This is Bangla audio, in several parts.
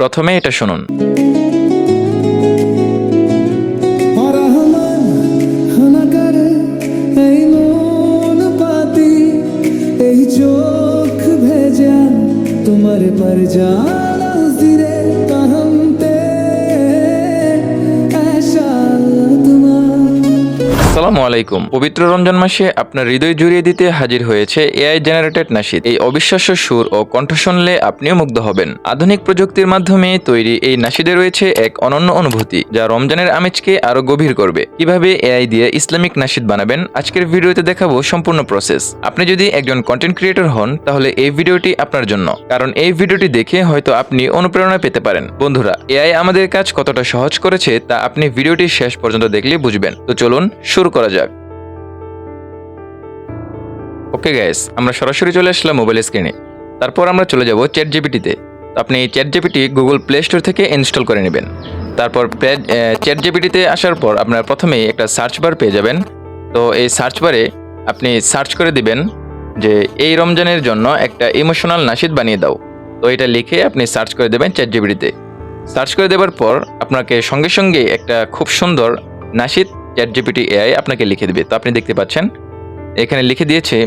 প্রথমে এটা শুনুন। তোমার পর জানা আসসালামু আলাইকুম। পবিত্র রমজান মাসে আপনার হৃদয় জুড়িয়ে দিতে হাজির হয়েছে এআই জেনারেটেড নাশিদ এই অবিশ্বাস্য সুর ও কণ্ঠ শুনলে আপনিও মুগ্ধ হবেন। আধুনিক প্রযুক্তির মাধ্যমে তৈরি এই নাশিদে রয়েছে এক অনন্য অনুভূতি, যা রমজানের আমেজকে আরও গভীর করবে। কীভাবে এআই দিয়ে ইসলামিক নাশিদ বানাবেন, আজকের ভিডিওতে দেখাবো সম্পূর্ণ প্রসেস। আপনি যদি একজন কন্টেন্ট ক্রিয়েটর হন, তাহলে এই ভিডিওটি আপনার জন্য। কারণ এই ভিডিওটি দেখে হয়তো আপনি অনুপ্রেরণা পেতে পারেন। বন্ধুরা, এআই আমাদের কাজ কতটা সহজ করেছে, তা আপনি ভিডিওটি শেষ পর্যন্ত দেখলে বুঝবেন। তো চলুন শুরু করা যাক। ওকে গ্যাস আমরা সরাসরি চলে আসলাম মোবাইল স্ক্রিনে তারপর আমরা চলে যাব চ্যাট জিপিটিতে আপনি chat GPT Google Play Store থেকে ইনস্টল করে নেবেন। তারপর চ্যাট জিপিটিতে আসার পর আপনার প্রথমেই একটা সার্চ বার পেয়ে যাবেন। তো এই সার্চ বারে আপনি সার্চ করে দিবেন যে, এই রমজানের জন্য একটা ইমোশনাল নাশিদ বানিয়ে দাও। তো এটা লিখে আপনি সার্চ করে দেবেন চ্যাট জিপিটিতে সার্চ করে দেওয়ার পর আপনাকে সঙ্গে সঙ্গে একটা খুব সুন্দর নাশিদ চ্যাট জিপিটি এআই আপনাকে লিখে দেবে। তো আপনি দেখতে পাচ্ছেন, এখানে লিখে দিয়েছে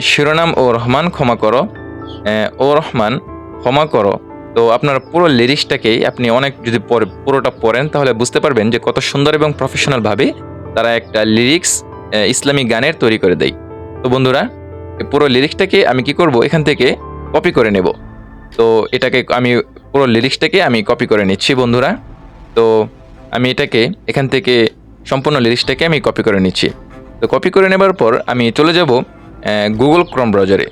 শিরোনাম ও রহমান ক্ষমা করো ও রহমান ক্ষমা করো। তো আপনার পুরো লিরিক্সটাকেই আপনি অনেক যদি পড়ে- পুরোটা পড়েন, তাহলে বুঝতে পারবেন যে কত সুন্দর এবং প্রফেশনালভাবে তারা একটা লিরিক্স ইসলামী গানের তৈরি করে দেয়। তো বন্ধুরা পুরো লিরিক্সটাকে আমি কি করব, এখান থেকে কপি করে নেব। তো এটাকে আমি, পুরো লিরিক্সটাকে আমি কপি করে নিচ্ছি বন্ধুরা। তো আমি এটাকে এখান থেকে সম্পূর্ণ লিরিক্সটাকে আমি কপি করে নিচ্ছি। তো কপি করে নেবার পর আমি চলে যাব গুগল ক্রম ব্রাউজারে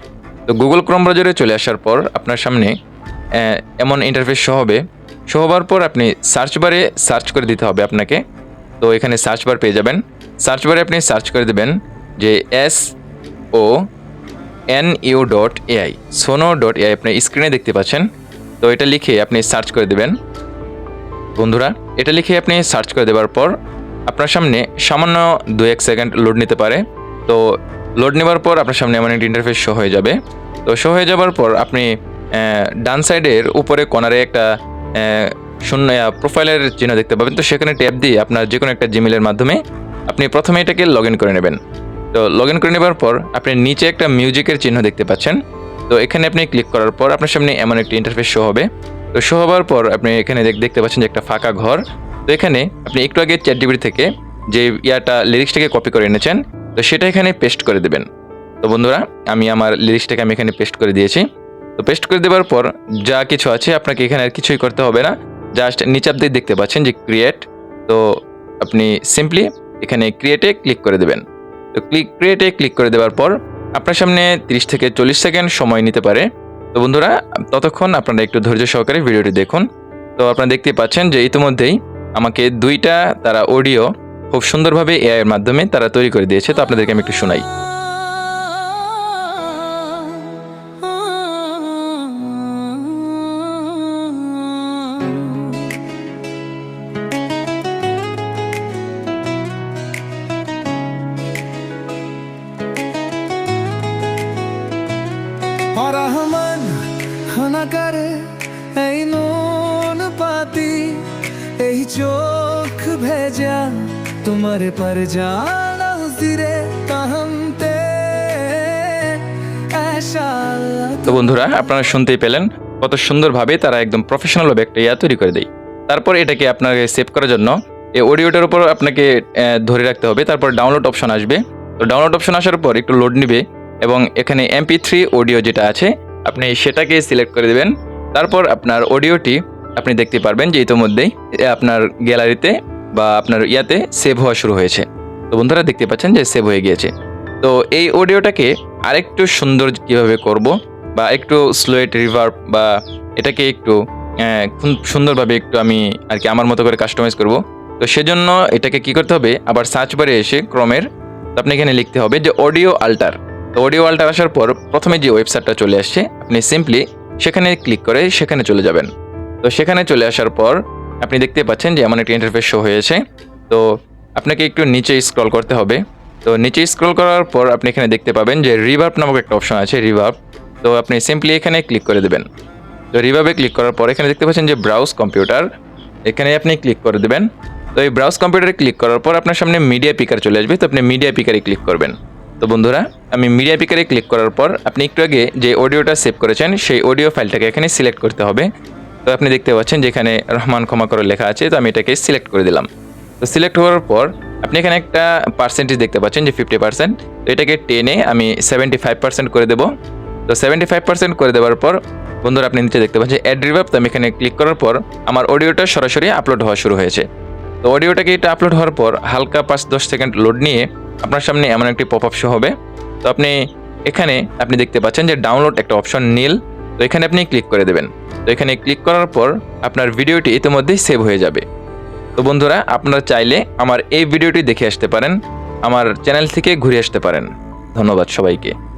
তো গুগল ক্রম ব্রাউজারে চলে আসার পর আপনার সামনে এমন ইন্টারফেস শো হবে। শো হবার পর আপনি সার্চ বারে সার্চ করে দিতে হবে আপনাকে। তো এখানে সার্চ বার পেয়ে যাবেন। সার্চ বারে আপনি সার্চ করে দেবেন যে S O N U dot AI Suno dot AI আপনি স্ক্রিনে দেখতে পাচ্ছেন। তো এটা লিখে আপনি সার্চ করে দেবেন। বন্ধুরা, এটা লিখে আপনি সার্চ করে দেওয়ার পর আপনার সামনে সামান্য দু এক সেকেন্ড লোড নিতে পারে। তো লোড নেওয়ার পর আপনার সামনে এমন একটি ইন্টারফেস শো হয়ে যাবে। তো শো হয়ে যাওয়ার পর আপনি ডান সাইডের উপরে কর্নারে একটা শূন্য প্রোফাইলের চিহ্ন দেখতে পাবেন। তো সেখানে ট্যাপ দিয়ে আপনার যে কোনো একটা জিমেলের মাধ্যমে আপনি প্রথমে এটাকে লগ ইন করে নেবেন। তো লগ ইন করে নেবার পর আপনি নিচে একটা মিউজিকের চিহ্ন দেখতে পাচ্ছেন। তো এখানে আপনি ক্লিক করার পর আপনার সামনে এমন একটি ইন্টারফেস শো হবে। তো শো হওয়ার পর আপনি এখানে দেখ- দেখতে পাচ্ছেন যে একটা ফাঁকা ঘর। তো এখানে আপনি একটু আগে চ্যাট থেকে যে ইয়াটা লিরিক্সটাকে কপি করে এনেছেন, তো সেটা এখানে পেস্ট করে দেবেন। তো বন্ধুরা, আমি আমার লিরিক্সটাকে আমি এখানে পেস্ট করে দিয়েছি। তো পেস্ট করে দেওয়ার পর যা কিছু আছে আপনাকে এখানে আর কিছুই করতে হবে না। জাস্ট নিচাপ দিয়ে দেখতে পাচ্ছেন যে ক্রিয়েট তো আপনি সিম্পলি এখানে ক্রিয়েটে ক্লিক করে দেবেন। তো ক্লিক ক্রিয়েটে ক্লিক করে দেওয়ার পর আপনার সামনে 30 থেকে চল্লিশ সেকেন্ড সময় নিতে পারে। তো বন্ধুরা, ততক্ষণ আপনারা একটু ধৈর্য সহকারে ভিডিওটি দেখুন। তো আপনারা দেখতে পাচ্ছেন যে ইতিমধ্যেই আমাকে দুইটা, তারা অডিও, খুব সুন্দরভাবে এআইয়ের মাধ্যমে তারা তৈরি করে দিয়েছে, তো আপনাদেরকে আমি একটু শোনাই। রহমান হানা এই এই চোখ ভেজা তোমার পর জানা তো বন্ধুরা, আপনারা শুনতেই পেলেন কত সুন্দরভাবে তারা একদম প্রফেশনালভাবে একটা ইয়া তৈরি করে দেয়। তারপর এটাকে আপনাকে সেভ করার জন্য এই অডিওটার উপর আপনাকে ধরে রাখতে হবে। তারপর ডাউনলোড অপশন আসবে। তো ডাউনলোড অপশন আসার পর একটু লোড নিবে এবং এখানে এমপি থ্রি অডিও যেটা আছে, আপনি সেটাকে সিলেক্ট করে দেবেন। তারপর আপনার অডিওটি আপনি দেখতে পারবেন যে ইতোমধ্যেই আপনার গ্যালারিতে বা আপনার ইয়াতে সেভ হওয়া শুরু হয়েছে। তো বন্ধুরা দেখতে পাচ্ছেন যে সেভ হয়ে গিয়েছে। তো এই অডিওটাকে আরেকটু সুন্দর কীভাবে করব বা একটু স্লোয়েট রিভার্ব বা এটাকে একটু সুন্দরভাবে একটু আমি আর কি আমার মতো করে কাস্টমাইজ করব। তো সেজন্য এটাকে কি করতে হবে? আবার সার্চ বারে এসে ক্রমের আপনি এখানে লিখতে হবে যে অডিও আল্টার। তো অডিও আল্টার আসার পর প্রথমে যে ওয়েবসাইটটা চলে আসছে, আপনি সিম্পলি সেখানে ক্লিক করে সেখানে চলে যাবেন। তো সেখানে চলে আসার পর আপনি দেখতে পাচ্ছেন যে এমন একটি ইন্টারফেস শো হয়েছে। তো আপনাকে একটু নিচে স্ক্রল করতে হবে। তো নিচে স্ক্রল করার পর আপনি এখানে দেখতে পাবেন যে রিভার্ভ নামক একটা অপশন আছে রিভার্ভ তো আপনি সিম্পলি এখানে ক্লিক করে দেবেন। তো রিভার্ভে ক্লিক করার পর এখানে দেখতে পাচ্ছেন যে ব্রাউজ কম্পিউটার এখানে আপনি ক্লিক করে দেবেন। তো এই ব্রাউজ কম্পিউটারে ক্লিক করার পর আপনার সামনে মিডিয়া পিকার চলে আসবে। তো আপনি মিডিয়া পিকারে ক্লিক করবেন। তো বন্ধুরা, আমি মিডিয়া পিকারে ক্লিক করার পর আপনি একটু আগে যে অডিওটা সেভ করেছেন, সেই অডিও ফাইলটাকে এখানে সিলেক্ট করতে হবে। তো আপনি দেখতে পাচ্ছেন যে এখানে রহমান ক্ষমা করে লেখা আছে, তো আমি এটাকে সিলেক্ট করে দিলাম। তো সিলেক্ট হওয়ার পর আপনি এখানে একটা পার্সেন্টেজ দেখতে পাচ্ছেন যে ফিফটি পার্সেন্ট তো এটাকে টেনে আমি সেভেন্টি ফাইভ পার্সেন্ট করে দেবো। তো সেভেন্টি ফাইভ পার্সেন্ট করে দেওয়ার পর, বন্ধুরা আপনি নিচে দেখতে পাচ্ছেন অ্যাড রিভাব তো আমি এখানে ক্লিক করার পর আমার অডিওটা সরাসরি আপলোড হওয়া শুরু হয়েছে। তো অডিওটাকে এটা আপলোড হওয়ার পর হালকা পাঁচ দশ সেকেন্ড লোড নিয়ে আপনার সামনে এমন একটি পপ আপ শো হবে। তো আপনি এখানে আপনি দেখতে পাচ্ছেন যে ডাউনলোড একটা অপশন নীল তো এখানে আপনি ক্লিক করে দেবেন। তো এখানে ক্লিক করার পর আপনার ভিডিওটি ইতিমধ্যেই সেভ হয়ে যাবে। তো বন্ধুরা, আপনারা চাইলে আমার এই ভিডিওটি দেখে আসতে পারেন, আমার চ্যানেল থেকে ঘুরে আসতে পারেন। ধন্যবাদ সবাইকে।